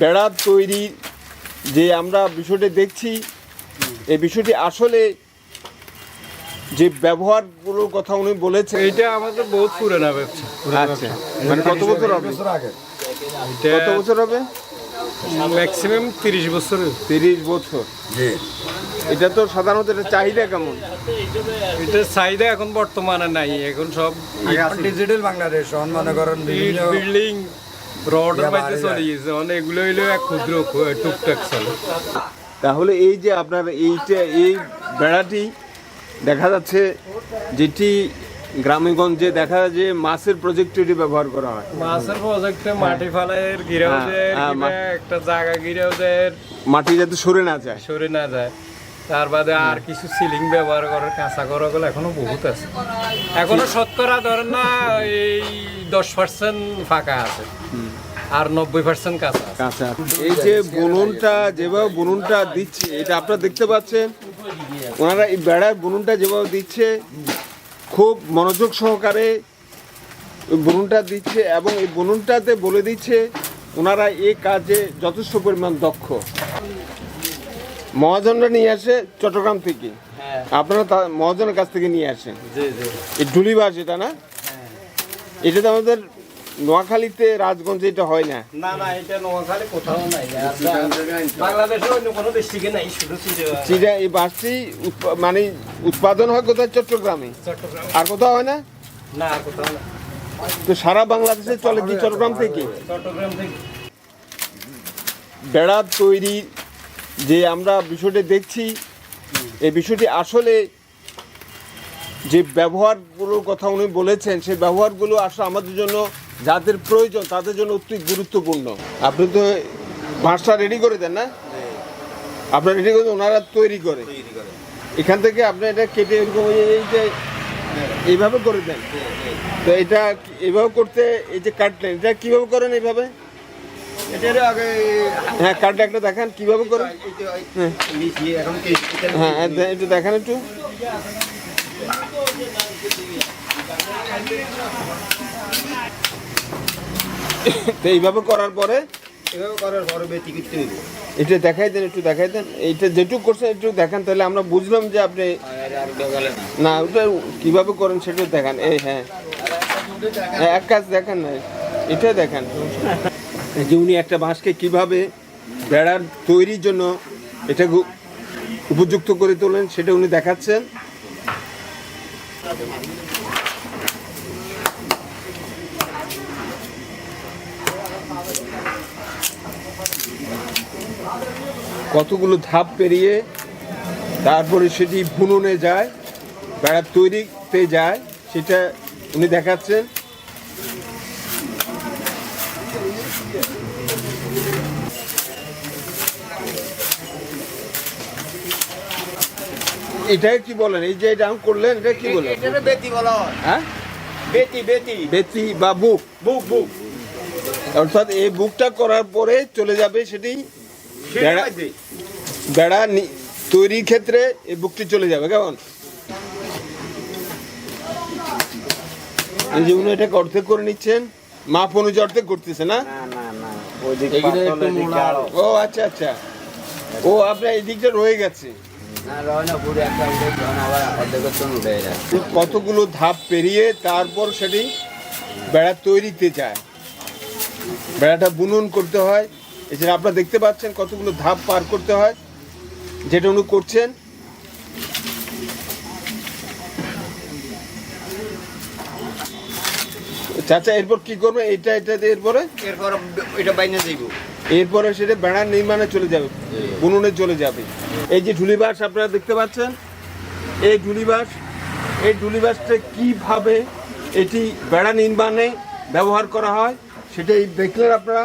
বেড়া তৈরি যে আমরা বিষয়টি দেখছি এই বিষয়টি আসলে যে ব্যবহারগুলোর কথা উনি বলেছেন। এটা আমাদের বহুত পুরানা ব্যবসা আচ্ছা। মানে কত বছর হবে? কত বছর হবে? ম্যাক্সিমাম তিরিশ বছর তিরিশ বছর। এটা তো সাধারণত এটা চাহিদা কেমন? এটা চাহিদা এখন বর্তমানে নাই এখন সব ডিজিটাল বাংলাদেশ মনে করেন বিল্ডিং রডের ইয়া চলে গেছে মানে এগুলো হইল এক ক্ষুদ্র টুকটাক চলে। তাহলে এই যে আপনার এইটা এই বেড়াটি দেখা যাচ্ছে যেটি গ্রামেগঞ্জে দেখা যায় যে মাছের প্রজেক্টে এটি ব্যবহার করা হয়। মাছের প্রজেক্টে মাটি ফালাইয়ের গিরাও হ্যাঁ, দেয় হ্যাঁ, একটা জায়গা গিরাও দেয় মাটি যাতে সরে না যায়। সরে না যায়। তার বাদে আর কিছু সিলিং ব্যবহার করার কাঁচা করা গুলো এখনও বহুত আছে। এখনও শতকরা ধরেন না এই দশ পার্সেন্ট ফাঁকা আছে। আর নব্বই পার্সেন্ট কাঁচা আছে। কাঁচা এই যে বুনুনটা যেভাবে বুনুনটা দিচ্ছে এটা আপনারা দেখতে পাচ্ছেন। ওনারা এই বেড়ার বুনুনটা যেভাবে দিচ্ছে খুব মনোযোগ সহকারে বুনুনটা দিচ্ছে এবং এই বুনুনটাতে বলে দিচ্ছে ওনারা এই কাজে যথেষ্ট পরিমাণ দক্ষ। মহাজনরা নিয়ে আসে চট্টগ্রাম থেকে। আপনারা তা- মহাজনের কাছ থেকে নিয়ে আসেন। এই ঢুলিবাস এটা না? এটা তো আমাদের নোয়াখালীতে রাজগঞ্জে এটা হয় না। না না এটা নোয়াখালী কোথাও নাই। বাংলাদেশে অন্য কোনো ডিস্ট্রিক্টে নাই শুধু এই বাসটি মানে উৎপাদন হয় কোথায়? চট্টগ্রামে। আর কোথাও হয় না? না আর কোথাও না। তো সারা বাংলাদেশে চলে কি চট্টগ্রাম থেকে? চট্টগ্রাম থেকে। বেড়া তৈরি যে আমরা বিষয়টি দেখছি এই বিষয়টি আসলে যে ব্যবহারগুলোর কথা উনি বলেছেন সেই ব্যবহারগুলো আসলে আমাদের জন্য যাদের প্রয়োজন তাদের জন্য অতি গুরুত্বপূর্ণ। আপনি তো বাঁশটা রেডি করে দেন না? আপনার রেডি করে দেন, ওনারা তৈরি করে। এখান থেকে আপনি এটা কেটে এরকম এই- যে এইভাবে করে দেন। তো এটা এইভাবে করতে এই যে কাটলেন এটা কীভাবে করেন এইভাবে? হ্যাঁ কার্ডটা একটা দেখান কীভাবে করেন? হ্যাঁ। হ্যাঁ হ্যাঁ, একটু দেখান একটু। তো এইভাবে করার পরে এভাবে করার পরে বেটি করতে হইব এটা দেখাই দেন একটু দেখাই দেন। এইটা যেটুকু করছেন একটু দেখান তাহলে আমরা বুঝলাম যে আপনি না। ওটা কীভাবে করেন সেটা দেখান। এই হ্যাঁ। হ্যাঁ, এক কাজ দেখান না এটা দেখান। যে উনি একটা বাঁশকে কীভাবে বেড়ার তৈরির জন্য এটা উপযুক্ত করে তোলেন, সেটা উনি দেখাচ্ছেন। কতগুলো ধাপ পেরিয়ে তারপরে সেটি বুননে যায় বেড়া তৈরিতে যায়, সেটা উনি দেখাচ্ছেন। এটা কি বলেন? এই যে এটা করলেন এটা কি বলেন? বেটি বলা হয়। হ্যাঁ? বেটি বেটি বেতি বা বুক? বুক বুক। অর্থাৎ এই বুকটা করার পরে চলে যাবে সেটি বেড়া- তৈরির ক্ষেত্রে এই বুকটি চলে যাবে কেমন? এই যে উনি এটাকে অর্ধেক করে নিচ্ছেন। মাপ অনুযায়ী অর্ধেক করতেছে না। ও আচ্ছা আচ্ছা। ও আপনার এই দিকটা রয়ে গেছে কতগুলো ধাপ পেরিয়ে তারপর সেটি বেড়া তৈরিতে যায়। বেড়াটা বুনন করতে হয়। এছাড়া আপনারা দেখতে পাচ্ছেন কতগুলো ধাপ পার করতে হয়। যেটা উনি করছেন চাচা এরপর কি করবে? এটা এটা দিয়ে এরপরে? এরপর এটা বাইনে যাইব। এরপরে সেটা বেড়ার নির্মাণে চলে যাবে বুননে চলে যাবে। এই যে ঢুলিবাস আপনারা দেখতে পাচ্ছেন এই ঢুলিবাস এই ঢুলিবাসটা কীভাবে এটি বেড়া নির্মাণে ব্যবহার করা হয় সেটাই দেখলেন আপনারা।